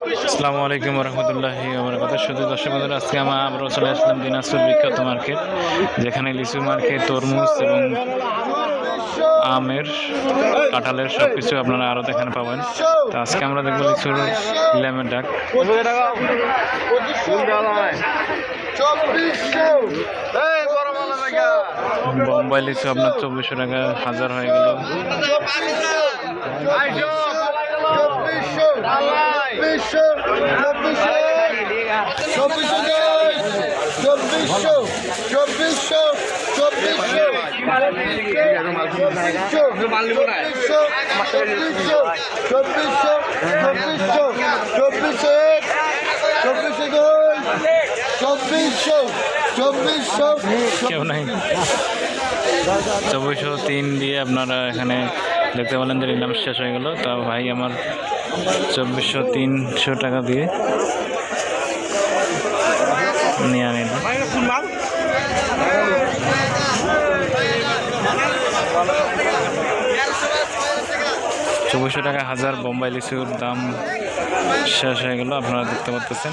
আসসালামু আলাইকুম রহমতুল্লাহি কথা শুধু দর্শক বন্ধুরা, আজকে আমরা আবারও চলে আসলাম দিনাজপুর বিখ্যাত মার্কেট, যেখানে লিচু মার্কেট, তরমুজ এবং আমের কাঁঠালের সব কিছু আপনারা আরও এখানে পাবেন। তো আজকে আমরা দেখব লিচুর ল্যামের ডাক। বোম্বাই লিচু আপনার চব্বিশশো টাকা, হাজার হয়ে গেল। চব্বিশশো চব্বিশশো চব্বিশশো চব্বিশশো চব্বিশশো চব্বিশশো চব্বিশশো চব্বিশশো চব্বিশশো দুই চব্বিশশো চব্বিশশো কেউ নাই চব্বিশশো তিন দিয়ে আপনারা এখানে দেখতে পেলেন যে নিলাম শেষ হয়ে গেল। তা ভাই, আমার চব্বিশশো তিনশো টাকা দিয়ে নিয়ে চব্বিশশো টাকা হাজার বোম্বাই লিচুর দাম শেষ হয়ে গেল, আপনারা দেখতে পাচ্ছেন